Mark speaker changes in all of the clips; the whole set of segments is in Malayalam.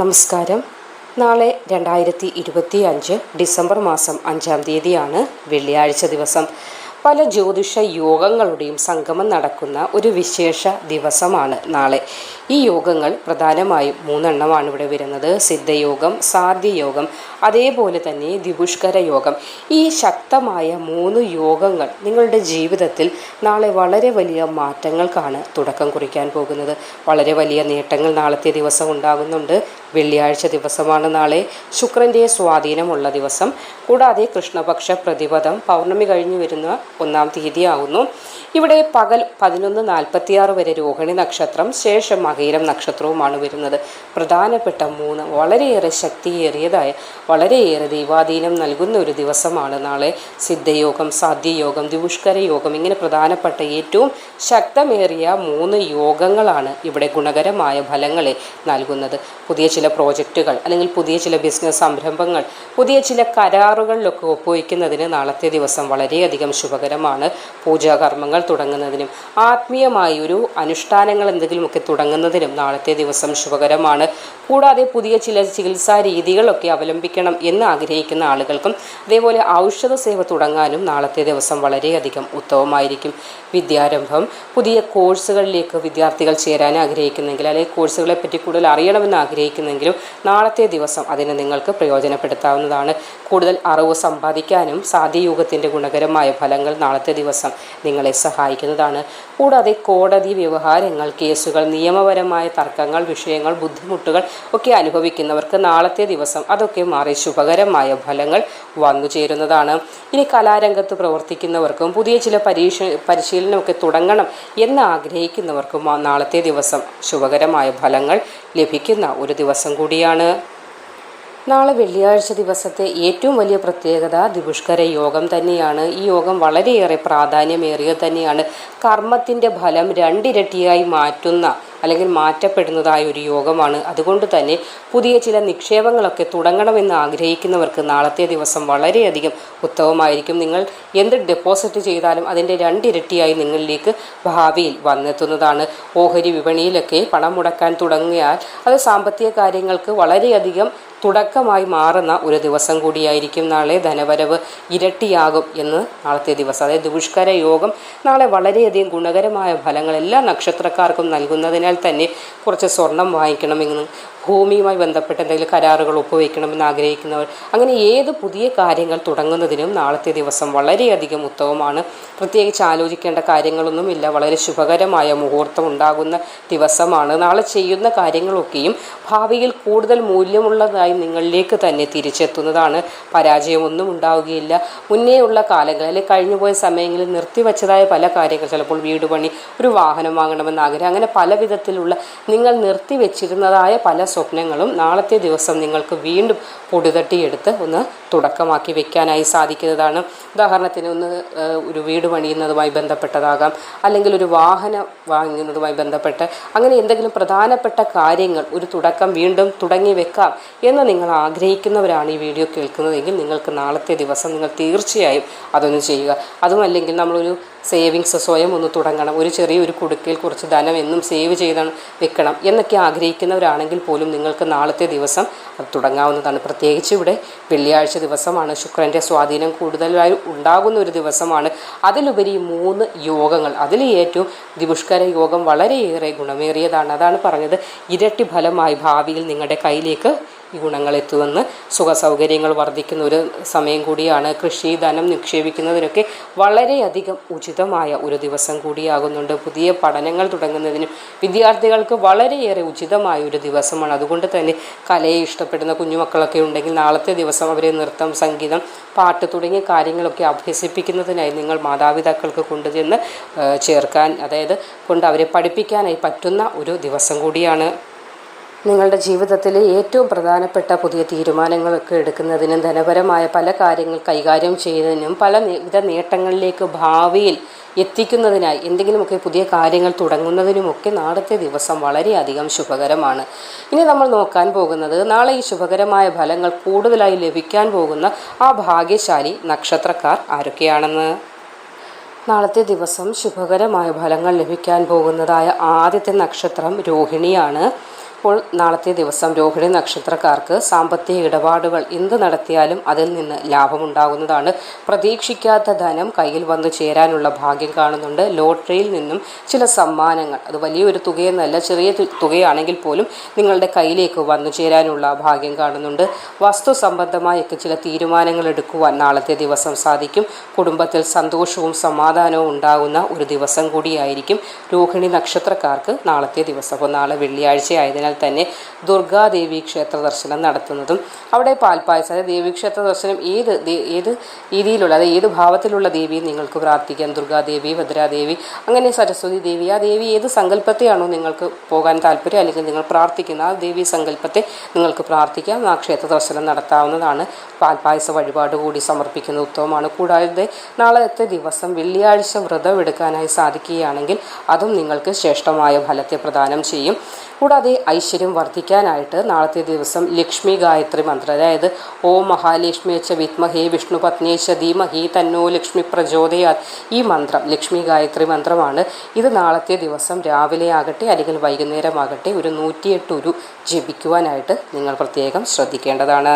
Speaker 1: നമസ്കാരം. നാളെ രണ്ടായിരത്തി ഇരുപത്തി അഞ്ച് ഡിസംബർ മാസം അഞ്ചാം തീയതിയാണ് വെള്ളിയാഴ്ച ദിവസം. പല ജ്യോതിഷ യോഗങ്ങളുടെയും സംഗമം നടക്കുന്ന ഒരു വിശേഷ ദിവസമാണ് നാളെ. ഈ യോഗങ്ങൾ പ്രധാനമായും മൂന്നെണ്ണമാണ് ഇവിടെ വരുന്നത്. സിദ്ധയോഗം സാധ്യയോഗം അതേപോലെ തന്നെ ദിപുഷ്കര യോഗം. ഈ ശക്തമായ മൂന്ന് യോഗങ്ങൾ നിങ്ങളുടെ ജീവിതത്തിൽ നാളെ വളരെ വലിയ മാറ്റങ്ങൾക്കാണ് തുടക്കം കുറിക്കാൻ പോകുന്നത്. വളരെ വലിയ നേട്ടങ്ങൾ നാളത്തെ ദിവസം ഉണ്ടാകുന്നുണ്ട്. വെള്ളിയാഴ്ച ദിവസമാണ് നാളെ. ശുക്രന്റെ സ്വാധീനമുള്ള ദിവസം. കൂടാതെ കൃഷ്ണപക്ഷ പ്രതിപദം പൗർണമി കഴിഞ്ഞു വരുന്ന ഒന്നാം തീയതിയാകുന്നു. ഇവിടെ പകൽ പതിനൊന്ന് നാൽപ്പത്തിയാറ് വരെ രോഹിണി നക്ഷത്രം ശേഷം മകയിരം നക്ഷത്രവുമാണ് വരുന്നത്. പ്രധാനപ്പെട്ട മൂന്ന് വളരെയേറെ ശക്തിയേറിയതായ വളരെയേറെ ദൈവാധീനം നൽകുന്ന ഒരു ദിവസമാണ് നാളെ സിദ്ധയോഗം സാധ്യയോഗം ദുഷ്കര യോഗം. ഇങ്ങനെ പ്രധാനപ്പെട്ട ഏറ്റവും ശക്തമേറിയ മൂന്ന് യോഗങ്ങളാണ് ഇവിടെ ഗുണകരമായ ഫലങ്ങളെ നൽകുന്നത്. പുതിയ ചില പ്രോജക്റ്റുകൾ അല്ലെങ്കിൽ പുതിയ ചില ബിസിനസ് സംരംഭങ്ങൾ പുതിയ ചില കരാറുകളിലൊക്കെ ഒപ്പുവയ്ക്കുന്നതിന് നാളത്തെ ദിവസം വളരെയധികം ശുഭകരമാണ് പൂജാകർമ്മങ്ങൾ തുടങ്ങുന്നതിനും ആത്മീയമായ ഒരു അനുഷ്ഠാനങ്ങൾ എന്തെങ്കിലുമൊക്കെ തുടങ്ങുന്നതിനും നാളത്തെ ദിവസം ശുഭകരമാണ്. കൂടാതെ പുതിയ ചില ചികിത്സാ രീതികളൊക്കെ അവലംബിക്കണം എന്ന് ആഗ്രഹിക്കുന്ന ആളുകൾക്കും അതേപോലെ ഔഷധ സേവ തുടങ്ങാനും നാളത്തെ ദിവസം വളരെയധികം ഉത്തമമായിരിക്കും. വിദ്യാരംഭം പുതിയ കോഴ്സുകളിലേക്ക് വിദ്യാർത്ഥികൾ ചേരാൻ ആഗ്രഹിക്കുന്നെങ്കിൽ അല്ലെങ്കിൽ കോഴ്സുകളെ പറ്റി കൂടുതൽ അറിയണമെന്ന് ആഗ്രഹിക്കുന്നെങ്കിലും നാളത്തെ ദിവസം അതിനെ നിങ്ങൾക്ക് പ്രയോജനപ്പെടുത്താവുന്നതാണ്. കൂടുതൽ അറിവ് സമ്പാദിക്കാനും സാധ്യയുഗത്തിന്റെ ഗുണകരമായ ഫലങ്ങൾ നാളത്തെ ദിവസം നിങ്ങളെ സഹായിക്കുന്നതാണ്. കൂടാതെ കോടതി വ്യവഹാരങ്ങൾ കേസുകൾ നിയമപരമായ തർക്കങ്ങൾ വിഷയങ്ങൾ ബുദ്ധിമുട്ടുകൾ ഒക്കെ അനുഭവിക്കുന്നവർക്ക് നാളത്തെ ദിവസം അതൊക്കെ മാറി ശുഭകരമായ ഫലങ്ങൾ വന്നു ചേരുന്നതാണ്. ഇനി കലാരംഗത്ത് പ്രവർത്തിക്കുന്നവർക്കും പുതിയ ചില പരീക്ഷ പരിശീലനമൊക്കെ തുടങ്ങണം എന്ന് ആഗ്രഹിക്കുന്നവർക്കും നാളത്തെ ദിവസം ശുഭകരമായ ഫലങ്ങൾ ലഭിക്കുന്ന ഒരു ദിവസം കൂടിയാണ്. നാളെ വെള്ളിയാഴ്ച ദിവസത്തെ ഏറ്റവും വലിയ പ്രത്യേകത ദിപുഷ്കര യോഗം തന്നെയാണ്. ഈ യോഗം വളരെയേറെ പ്രാധാന്യമേറിയത് തന്നെയാണ്. കർമ്മത്തിന്റെ ഫലം രണ്ടിരട്ടിയായി മാറ്റുന്ന അല്ലെങ്കിൽ മാറ്റപ്പെടുന്നതായ ഒരു യോഗമാണ്. അതുകൊണ്ട് തന്നെ പുതിയ ചില നിക്ഷേപങ്ങളൊക്കെ തുടങ്ങണമെന്ന് ആഗ്രഹിക്കുന്നവർക്ക് നാളത്തെ ദിവസം വളരെയധികം ഉത്തമമായിരിക്കും. നിങ്ങൾ എന്ത് ഡെപ്പോസിറ്റ് ചെയ്താലും അതിന്റെ രണ്ടിരട്ടിയായി നിങ്ങളിലേക്ക് ഭാവിയിൽ വന്നെത്തുന്നതാണ്. ഓഹരി വിപണിയിലൊക്കെ പണം മുടക്കാൻ തുടങ്ങിയാൽ അത് സാമ്പത്തിക കാര്യങ്ങൾക്ക് വളരെയധികം തുടക്കമായി മാറുന്ന ഒരു ദിവസം കൂടിയായിരിക്കും നാളെ ധനവരവ് ഇരട്ടിയാകും എന്ന് നാളത്തെ ദിവസം. അതായത് ദുഷ്കര യോഗം നാളെ വളരെയധികം ഗുണകരമായ ഫലങ്ങൾ എല്ലാ നക്ഷത്രക്കാർക്കും നൽകുന്നതിനാൽ തന്നെ കുറച്ച് സ്വർണം വാങ്ങിക്കണമെന്ന് ഭൂമിയുമായി ബന്ധപ്പെട്ട എന്തെങ്കിലും കരാറുകൾ ഒപ്പുവയ്ക്കണമെന്ന് ആഗ്രഹിക്കുന്നവർ അങ്ങനെ ഏത് പുതിയ കാര്യങ്ങൾ തുടങ്ങുന്നതിനും നാളത്തെ ദിവസം വളരെയധികം ഉത്തമമാണ്. പ്രത്യേകിച്ച് ആലോചിക്കേണ്ട കാര്യങ്ങളൊന്നുമില്ല. വളരെ ശുഭകരമായ മുഹൂർത്തം ഉണ്ടാകുന്ന ദിവസമാണ്. നാളെ ചെയ്യുന്ന കാര്യങ്ങളൊക്കെയും ഭാവിയിൽ കൂടുതൽ മൂല്യമുള്ളതായി നിങ്ങളിലേക്ക് തന്നെ തിരിച്ചെത്തുന്നതാണ് പരാജയമൊന്നും ഉണ്ടാവുകയില്ല. മുന്നേ ഉള്ള കാലങ്ങളിൽ അല്ലെങ്കിൽ കഴിഞ്ഞുപോയ സമയങ്ങളിൽ നിർത്തിവച്ചതായ പല കാര്യങ്ങൾ. ചിലപ്പോൾ വീട് പണി ഒരു വാഹനം വാങ്ങണമെന്ന് ആഗ്രഹം അങ്ങനെ പല വിധത്തിലുള്ള നിങ്ങൾ നിർത്തിവെച്ചിരുന്നതായ പല സ്വപ്നങ്ങളും നാളത്തെ ദിവസം നിങ്ങൾക്ക് വീണ്ടും പൊടിതട്ടിയെടുത്ത് ഒന്ന് തുടക്കമാക്കി വെക്കാനായി സാധിക്കുന്നതാണ്. ഉദാഹരണത്തിന് ഒന്ന് ഒരു വീട് പണിയുന്നതുമായി ബന്ധപ്പെട്ടതാകാം അല്ലെങ്കിൽ ഒരു വാഹനം വാങ്ങുന്നതുമായി ബന്ധപ്പെട്ട് അങ്ങനെ എന്തെങ്കിലും പ്രധാനപ്പെട്ട കാര്യങ്ങൾ ഒരു തുടക്കം വീണ്ടും തുടങ്ങി വെക്കാം എന്ന് നിങ്ങൾ ആഗ്രഹിക്കുന്നവരാണ് ഈ വീഡിയോ കേൾക്കുന്നതെങ്കിൽ നിങ്ങൾക്ക് നാളത്തെ ദിവസം നിങ്ങൾ തീർച്ചയായും അതൊന്ന് ചെയ്യുക. അതുമല്ലെങ്കിൽ നമ്മളൊരു സേവിങ്സ് സ്വയം ഒന്ന് തുടങ്ങണം. ഒരു ചെറിയൊരു കുടുക്കയിൽ കുറച്ച് ധനം എന്നും സേവ് ചെയ്ത് വെക്കണം എന്നൊക്കെ ആഗ്രഹിക്കുന്നവരാണെങ്കിൽ പോലും നിങ്ങൾക്ക് നാളത്തെ ദിവസം അത് തുടങ്ങാവുന്നതാണ്. പ്രത്യേകിച്ച് ഇവിടെ വെള്ളിയാഴ്ച ദിവസമാണ്. ശുക്രന്റെ സ്വാധീനം കൂടുതലായി ഉണ്ടാകുന്ന ഒരു ദിവസമാണ്. അതിലുപരി മൂന്ന് യോഗങ്ങൾ. അതിൽ ഏറ്റവും ദിപുഷ്കര യോഗം വളരെയേറെ ഗുണമേറിയതാണ്. അതാണ് പറഞ്ഞത് ഇരട്ടി ഫലമായി ഭാവിയിൽ നിങ്ങളുടെ കയ്യിലേക്ക് ഈ ഗുണങ്ങൾ സുഖസൗകര്യങ്ങൾ സുഖ സൗകര്യങ്ങൾ വർദ്ധിക്കുന്ന ഒരു സമയം കൂടിയാണ് കൃഷി ധനം നിക്ഷേപിക്കുന്നതിനൊക്കെ വളരെയധികം ഉചിതമായ ഒരു ദിവസം കൂടിയാകുന്നുണ്ട്. പുതിയ പഠനങ്ങൾ തുടങ്ങുന്നതിനും വിദ്യാർത്ഥികൾക്ക് വളരെയേറെ ഉചിതമായ ഒരു ദിവസമാണ്. അതുകൊണ്ട് തന്നെ കലയെ ഇഷ്ടപ്പെടുന്ന കുഞ്ഞുമക്കളൊക്കെ ഉണ്ടെങ്കിൽ നാളത്തെ ദിവസം അവരെ നൃത്തം സംഗീതം പാട്ട് തുടങ്ങിയ കാര്യങ്ങളൊക്കെ അഭ്യസിപ്പിക്കുന്നതിനായി നിങ്ങൾ മാതാപിതാക്കൾക്ക് കൊണ്ടുചെന്ന് ചേർക്കാൻ അതായത് കൊണ്ട് അവരെ പഠിപ്പിക്കാനായി പറ്റുന്ന ഒരു ദിവസം കൂടിയാണ് നിങ്ങളുടെ ജീവിതത്തിലെ ഏറ്റവും പ്രധാനപ്പെട്ട പുതിയ തീരുമാനങ്ങളൊക്കെ എടുക്കുന്നതിനും ധനപരമായ പല കാര്യങ്ങൾ കൈകാര്യം ചെയ്യുന്നതിനും പല വിധ നേട്ടങ്ങളിലേക്ക് ഭാവിയിൽ എത്തിക്കുന്നതിനായി എന്തെങ്കിലുമൊക്കെ പുതിയ കാര്യങ്ങൾ തുടങ്ങുന്നതിനുമൊക്കെ നാളത്തെ ദിവസം വളരെയധികം ശുഭകരമാണ്. ഇനി നമ്മൾ നോക്കാൻ പോകുന്നത് നാളെ ഈ ശുഭകരമായ ഫലങ്ങൾ കൂടുതലായി ലഭിക്കാൻ പോകുന്ന ആ ഭാഗ്യശാലി നക്ഷത്രക്കാർ ആരൊക്കെയാണെന്ന്? നാളത്തെ ദിവസം ശുഭകരമായ ഫലങ്ങൾ ലഭിക്കാൻ പോകുന്നതായ ആദ്യത്തെ നക്ഷത്രം രോഹിണിയാണ്. അപ്പോൾ നാളത്തെ ദിവസം രോഹിണി നക്ഷത്രക്കാർക്ക് സാമ്പത്തിക ഇടപാടുകൾ എന്ത് നടത്തിയാലും അതിൽ നിന്ന് ലാഭമുണ്ടാകുന്നതാണ്. പ്രതീക്ഷിക്കാത്ത ധനം കയ്യിൽ വന്നു ചേരാനുള്ള ഭാഗ്യം കാണുന്നുണ്ട്. ലോട്ടറിയിൽ നിന്നും ചില സമ്മാനങ്ങൾ അത് വലിയൊരു തുകയെന്നല്ല ചെറിയ തുകയാണെങ്കിൽ പോലും നിങ്ങളുടെ കയ്യിലേക്ക് വന്നു ചേരാനുള്ള ഭാഗ്യം കാണുന്നുണ്ട്. വസ്തു സംബന്ധമായൊക്കെ ചില തീരുമാനങ്ങൾ എടുക്കുവാൻ നാളത്തെ ദിവസം സാധിക്കും. കുടുംബത്തിൽ സന്തോഷവും സമാധാനവും ഉണ്ടാകുന്ന ഒരു ദിവസം കൂടിയായിരിക്കും രോഹിണി നക്ഷത്രക്കാർക്ക് നാളത്തെ ദിവസം. അപ്പോൾ നാളെ വെള്ളിയാഴ്ച ആയതിനാൽ തന്നെ ദുർഗാദേവി ക്ഷേത്ര ദർശനം നടത്തുന്നതും അവിടെ പാൽപ്പായസം അതായത് ദേവീക്ഷേത്ര ദർശനം ഏത് ഏത് രീതിയിലുള്ള അതായത് ഏത് ഭാവത്തിലുള്ള ദേവിയും നിങ്ങൾക്ക് പ്രാർത്ഥിക്കാം. ദുർഗാദേവി ഭദ്രാദേവി അങ്ങനെ സരസ്വതി ദേവി ആ ദേവി ഏത് സങ്കല്പത്തെയാണോ നിങ്ങൾക്ക് പോകാൻ താല്പര്യം അല്ലെങ്കിൽ നിങ്ങൾ പ്രാർത്ഥിക്കുന്ന ആ ദേവി സങ്കല്പത്തെ നിങ്ങൾക്ക് പ്രാർത്ഥിക്കാം. ആ ക്ഷേത്ര ദർശനം നടത്താവുന്നതാണ്. പാൽപ്പായസ വഴിപാട് കൂടി സമർപ്പിക്കുന്ന ഉത്തമമാണ്. കൂടാതെ നാളത്തെ ദിവസം വെള്ളിയാഴ്ച വ്രതം എടുക്കാനായി സാധിക്കുകയാണെങ്കിൽ അതും നിങ്ങൾക്ക് ശ്രേഷ്ഠമായ ഫലത്തെ പ്രദാനം ചെയ്യും. കൂടാതെ ഐശ്വര്യം വർദ്ധിക്കാനായിട്ട് നാളത്തെ ദിവസം ലക്ഷ്മി ഗായത്രി മന്ത്രം. അതായത് ഓം മഹാലക്ഷ്മിയച്ച വിത്മഹേ വിഷ്ണു പത്നിയച്ച ധീമഹി തന്നോ ലക്ഷ്മി പ്രചോദയാ ഈ മന്ത്രം ലക്ഷ്മി ഗായത്രി മന്ത്രമാണ്. ഇത് നാളത്തെ ദിവസം രാവിലെ ആകട്ടെ അല്ലെങ്കിൽ വൈകുന്നേരമാകട്ടെ ഒരു നൂറ്റിയെട്ട് ഉരു ജപിക്കുവാനായിട്ട് നിങ്ങൾ പ്രത്യേകം ശ്രദ്ധിക്കേണ്ടതാണ്.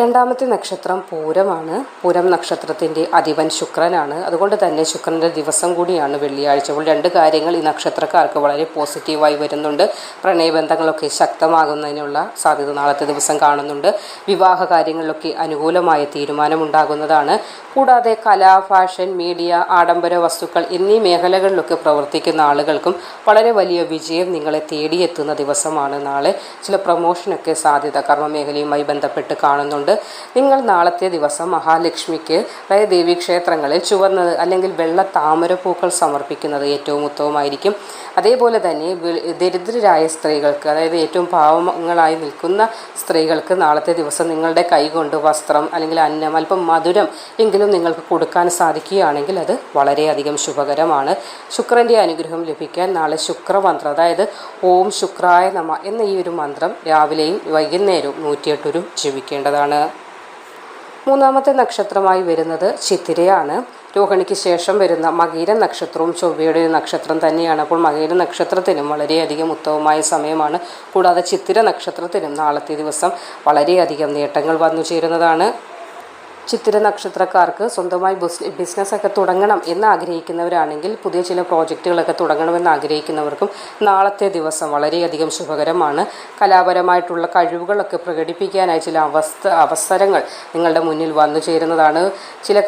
Speaker 1: രണ്ടാമത്തെ നക്ഷത്രം പൂരമാണ്. പൂരം നക്ഷത്രത്തിന്റെ അധിപൻ ശുക്രനാണ്. അതുകൊണ്ട് തന്നെ ശുക്രന്റെ ദിവസം കൂടിയാണ് വെള്ളിയാഴ്ച. അപ്പോൾ രണ്ട് കാര്യങ്ങൾ ഈ നക്ഷത്രക്കാർക്ക് വളരെ പോസിറ്റീവായി വരുന്നുണ്ട്. പ്രണയബന്ധങ്ങളൊക്കെ ശക്തമാകുന്നതിനുള്ള സാധ്യത നാളത്തെ ദിവസം കാണുന്നുണ്ട്. വിവാഹ കാര്യങ്ങളിലൊക്കെ അനുകൂലമായ തീരുമാനമുണ്ടാകുന്നതാണ്. കൂടാതെ കലാ ഫാഷൻ മീഡിയ ആഡംബര വസ്തുക്കൾ എന്നീ മേഖലകളിലൊക്കെ പ്രവർത്തിക്കുന്ന ആളുകൾക്കും വളരെ വലിയ വിജയം നിങ്ങളെ തേടിയെത്തുന്ന ദിവസമാണ് നാളെ. ചില പ്രൊമോഷനൊക്കെ സാധ്യത കർമ്മമേഖലയുമായി ബന്ധപ്പെട്ട് കാണുന്നുണ്ട്. നിങ്ങൾ നാളത്തെ ദിവസം മഹാലക്ഷ്മിക്ക് അതായത് ദേവീക്ഷേത്രങ്ങളിൽ ചുവന്നത് അല്ലെങ്കിൽ വെള്ള താമരപ്പൂക്കൾ സമർപ്പിക്കുന്നത് ഏറ്റവും ഉത്തമമായിരിക്കും. അതേപോലെ തന്നെ ദരിദ്രരായ സ്ത്രീകൾക്ക് അതായത് ഏറ്റവും പാവങ്ങളായി നിൽക്കുന്ന സ്ത്രീകൾക്ക് നാളത്തെ ദിവസം നിങ്ങളുടെ കൈകൊണ്ട് വസ്ത്രം അല്ലെങ്കിൽ അന്നം അല്പം മധുരം എങ്കിലും നിങ്ങൾക്ക് കൊടുക്കാൻ സാധിക്കുകയാണെങ്കിൽ അത് വളരെയധികം ശുഭകരമാണ്. ശുക്രന്റെ അനുഗ്രഹം ലഭിക്കാൻ നാളെ ശുക്രമന്ത്രം അതായത് ഓം ശുക്രായ നമ എന്ന ഈ ഒരു മന്ത്രം രാവിലെയും വൈകുന്നേരവും നൂറ്റിയെട്ടൊരു ജപിക്കേണ്ടതാണ്. മൂന്നാമത്തെ നക്ഷത്രമായി വരുന്നത് ചിത്തിരയാണ്. രോഹിണിക്ക് ശേഷം വരുന്ന മകീര നക്ഷത്രവും ചൊവ്വയുടെ ഒരു നക്ഷത്രം തന്നെയാണ്. അപ്പോൾ മകീര നക്ഷത്രത്തിനും വളരെയധികം ഉത്തമമായ സമയമാണ്. കൂടാതെ ചിത്തിര നക്ഷത്രത്തിനും നാളത്തെ ദിവസം വളരെയധികം നേട്ടങ്ങൾ വന്നു ചേരുന്നതാണ്. ചിത്തിര നക്ഷത്രക്കാർക്ക് സ്വന്തമായി ബിസ് ബിസിനസ്സൊക്കെ തുടങ്ങണം എന്ന് ആഗ്രഹിക്കുന്നവരാണെങ്കിൽ പുതിയ ചില പ്രോജക്റ്റുകളൊക്കെ തുടങ്ങണമെന്ന് ആഗ്രഹിക്കുന്നവർക്കും നാളത്തെ ദിവസം വളരെയധികം ശുഭകരമാണ്. കലാപരമായിട്ടുള്ള കഴിവുകളൊക്കെ പ്രകടിപ്പിക്കാനായി ചില അവസ്ഥ അവസരങ്ങൾ നിങ്ങളുടെ മുന്നിൽ വന്നു ചേരുന്നതാണ്. ചില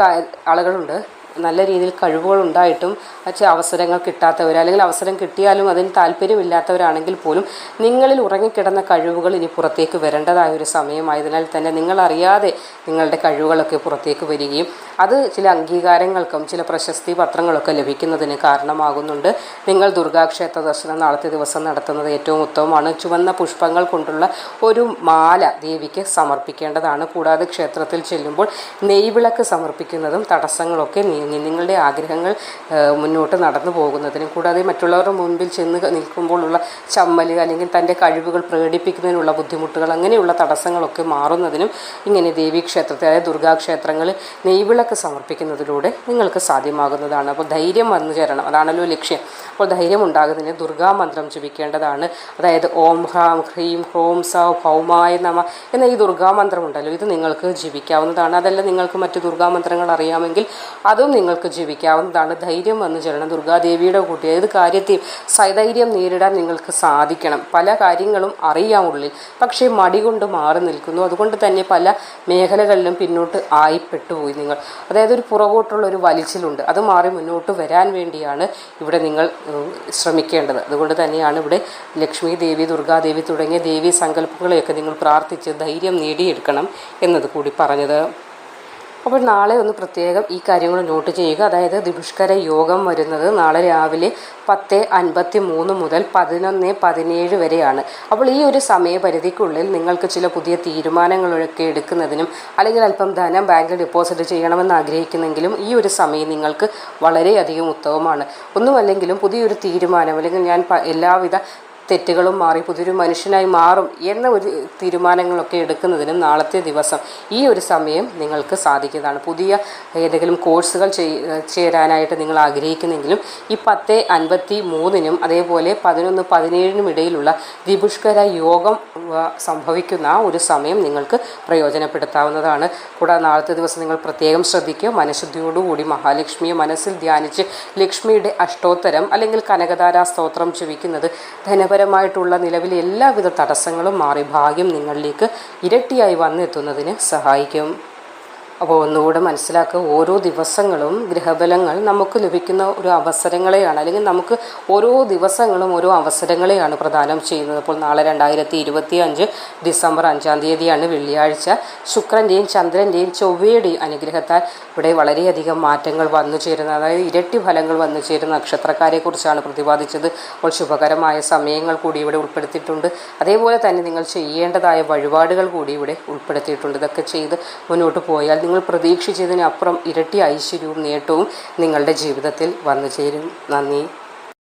Speaker 1: ആളുകളുണ്ട്. നല്ല രീതിയിൽ കഴിവുകൾ ഉണ്ടായിട്ടും അവസരങ്ങൾ കിട്ടാത്തവർ അല്ലെങ്കിൽ അവസരം കിട്ടിയാലും അതിന് താല്പര്യമില്ലാത്തവരാണെങ്കിൽ പോലും നിങ്ങളിൽ ഉറങ്ങിക്കിടന്ന കഴിവുകൾ ഇനി പുറത്തേക്ക് വരേണ്ടതായ ഒരു സമയമായതിനാൽ തന്നെ നിങ്ങളറിയാതെ നിങ്ങളുടെ കഴിവുകളൊക്കെ പുറത്തേക്ക് വരികയും അത് ചില അംഗീകാരങ്ങൾക്കും ചില പ്രശസ്തി പത്രങ്ങളൊക്കെ ലഭിക്കുന്നതിന് കാരണമാകുന്നുണ്ട്. നിങ്ങൾ ദുർഗാക്ഷേത്ര ദർശനം നാളത്തെ ദിവസം നടത്തുന്നത് ഏറ്റവും ഉത്തമമാണ്. ചുവന്ന പുഷ്പങ്ങൾ കൊണ്ടുള്ള ഒരു മാല ദേവിക്ക് സമർപ്പിക്കേണ്ടതാണ്. കൂടാതെ ക്ഷേത്രത്തിൽ ചെല്ലുമ്പോൾ നെയ്വിളക്ക് സമർപ്പിക്കുന്നതും തടസ്സങ്ങളൊക്കെ നീങ്ങി നിങ്ങളുടെ ആഗ്രഹങ്ങൾ മുന്നോട്ട് നടന്നു പോകുന്നതിനും കൂടാതെ മറ്റുള്ളവരുടെ മുൻപിൽ ചെന്ന് നിൽക്കുമ്പോഴുള്ള ചമ്മൽ അല്ലെങ്കിൽ തന്റെ കഴിവുകൾ പ്രകടിപ്പിക്കുന്നതിനുള്ള ബുദ്ധിമുട്ടുകൾ അങ്ങനെയുള്ള തടസ്സങ്ങളൊക്കെ മാറുന്നതിനും ഇങ്ങനെ ദേവീക്ഷേത്രത്തെ അതായത് ദുർഗാക്ഷേത്രങ്ങളിൽ നെയ്വിളക്ക് സമർപ്പിക്കുന്നതിലൂടെ നിങ്ങൾക്ക് സാധ്യമാകുന്നതാണ്. അപ്പോൾ ധൈര്യം വന്നു ചേരണം. അതാണല്ലോ ലക്ഷ്യം. അപ്പോൾ ധൈര്യം ഉണ്ടാകുന്നതിന് ദുർഗാ മന്ത്രം ജപിക്കേണ്ടതാണ്. അതായത് ഓം ഹ്രാം ഹ്രീം ഹ്രോം സ ഭൗമായ നമ എന്ന ഈ ദുർഗാമന്ത്രം ഉണ്ടല്ലോ ഇത് നിങ്ങൾക്ക് ജപിക്കാവുന്നതാണ്. അതല്ല നിങ്ങൾക്ക് മറ്റു ദുർഗാമന്ത്രങ്ങൾ അറിയാമെങ്കിൽ അതും നിങ്ങൾക്ക് ജീവിക്കാവുന്നതാണ്. ധൈര്യം വന്നു ചേരണം ദുർഗാദേവിയുടെ കൂട്ടി. ഏത് കാര്യത്തെയും സൈധൈര്യം നേരിടാൻ നിങ്ങൾക്ക് സാധിക്കണം? പല കാര്യങ്ങളും അറിയാം ഉള്ളിൽ. പക്ഷേ മടി കൊണ്ട് മാറി നിൽക്കുന്നു. അതുകൊണ്ട് തന്നെ പല മേഖലകളിലും പിന്നോട്ട് ആയിപ്പെട്ടുപോയി നിങ്ങൾ. അതായത് ഒരു പുറകോട്ടുള്ള ഒരു വലിച്ചിലുണ്ട്. അത് മാറി മുന്നോട്ട് വരാൻ വേണ്ടിയാണ് ഇവിടെ നിങ്ങൾ ശ്രമിക്കേണ്ടത്. അതുകൊണ്ട് തന്നെയാണ് ഇവിടെ ലക്ഷ്മി ദേവി ദുർഗാദേവി തുടങ്ങിയ ദേവി സങ്കല്പങ്ങളെയൊക്കെ നിങ്ങൾ പ്രാർത്ഥിച്ച് ധൈര്യം നേടിയെടുക്കണം എന്നത് കൂടി പറഞ്ഞത്. അപ്പോൾ നാളെ ഒന്ന് പ്രത്യേകം ഈ കാര്യങ്ങൾ നോട്ട് ചെയ്യുക. അതായത് ദിപുഷ്കര യോഗം വരുന്നത് നാളെ രാവിലെ പത്ത് അൻപത്തി മൂന്ന് മുതൽ പതിനൊന്ന് പതിനേഴ് വരെയാണ്. അപ്പോൾ ഈ ഒരു സമയപരിധിക്കുള്ളിൽ നിങ്ങൾക്ക് ചില പുതിയ തീരുമാനങ്ങളൊക്കെ എടുക്കുന്നതിനും അല്ലെങ്കിൽ അല്പം ധനം ബാങ്കിൽ ഡെപ്പോസിറ്റ് ചെയ്യണമെന്ന് ആഗ്രഹിക്കുന്നെങ്കിലും ഈ ഒരു സമയം നിങ്ങൾക്ക് വളരെയധികം ഉത്തമമാണ്. ഒന്നുമല്ലെങ്കിലും പുതിയൊരു തീരുമാനം അല്ലെങ്കിൽ ഞാൻ എല്ലാവിധ തെറ്റുകളും മാറി പുതിയൊരു മനുഷ്യനായി മാറും എന്ന ഒരു തീരുമാനങ്ങളൊക്കെ എടുക്കുന്നതിനും നാളത്തെ ദിവസം ഈ ഒരു സമയം നിങ്ങൾക്ക് സാധിക്കുന്നതാണ്. പുതിയ ഏതെങ്കിലും കോഴ്സുകൾ ചേരാനായിട്ട് നിങ്ങൾ ആഗ്രഹിക്കുന്നെങ്കിലും ഈ പത്ത് അൻപത്തി മൂന്നിനും അതേപോലെ പതിനൊന്ന് പതിനേഴിനും ഇടയിലുള്ള ദിപുഷ്കര യോഗം സംഭവിക്കുന്ന ഒരു സമയം നിങ്ങൾക്ക് പ്രയോജനപ്പെടുത്താവുന്നതാണ്. കൂടാതെ നാളത്തെ ദിവസം നിങ്ങൾ പ്രത്യേകം ശ്രദ്ധിക്കുക. മനഃശുദ്ധിയോടുകൂടി മഹാലക്ഷ്മിയെ മനസ്സിൽ ധ്യാനിച്ച് ലക്ഷ്മിയുടെ അഷ്ടോത്തരം അല്ലെങ്കിൽ കനകധാരാ സ്തോത്രം ജപിക്കുന്നത് ധനപരമായിട്ടുള്ള നിലവിലെ എല്ലാവിധ തടസ്സങ്ങളും മാറി ഭാഗ്യം നിങ്ങളിലേക്ക് ഇരട്ടിയായി വന്നെത്തുന്നതിന് സഹായിക്കും. അപ്പോൾ ഒന്നുകൂടെ മനസ്സിലാക്കുക. ഓരോ ദിവസങ്ങളും ഗ്രഹബലങ്ങൾ നമുക്ക് ലഭിക്കുന്ന ഒരു അവസരങ്ങളെയാണ്. അല്ലെങ്കിൽ നമുക്ക് ഓരോ ദിവസങ്ങളും ഓരോ അവസരങ്ങളെയാണ് പ്രദാനം ചെയ്യുന്നത്. അപ്പോൾ നാളെ രണ്ടായിരത്തി ഇരുപത്തി അഞ്ച് ഡിസംബർ അഞ്ചാം തീയതിയാണ് വെള്ളിയാഴ്ച. ശുക്രന്റെയും ചന്ദ്രന്റെയും ചൊവ്വയുടെയും അനുഗ്രഹത്താൽ ഇവിടെ വളരെയധികം മാറ്റങ്ങൾ വന്നു ചേരുന്ന അതായത് ഇരട്ടി ഫലങ്ങൾ വന്നു ചേരുന്ന നക്ഷത്രക്കാരെക്കുറിച്ചാണ് പ്രതിപാദിച്ചത്. അപ്പോൾ ശുഭകരമായ സമയങ്ങൾ കൂടി ഇവിടെ ഉൾപ്പെടുത്തിയിട്ടുണ്ട്. അതേപോലെ തന്നെ നിങ്ങൾ ചെയ്യേണ്ടതായ വഴിപാടുകൾ കൂടി ഇവിടെ ഉൾപ്പെടുത്തിയിട്ടുണ്ട്. ഇതൊക്കെ ചെയ്ത് മുന്നോട്ട് പോയാൽ നിങ്ങൾ പ്രതീക്ഷിച്ചതിനപ്പുറം ഇരട്ടി ഐശ്വര്യവും നേട്ടവും നിങ്ങളുടെ ജീവിതത്തിൽ വന്നു ചേരും. നന്ദി.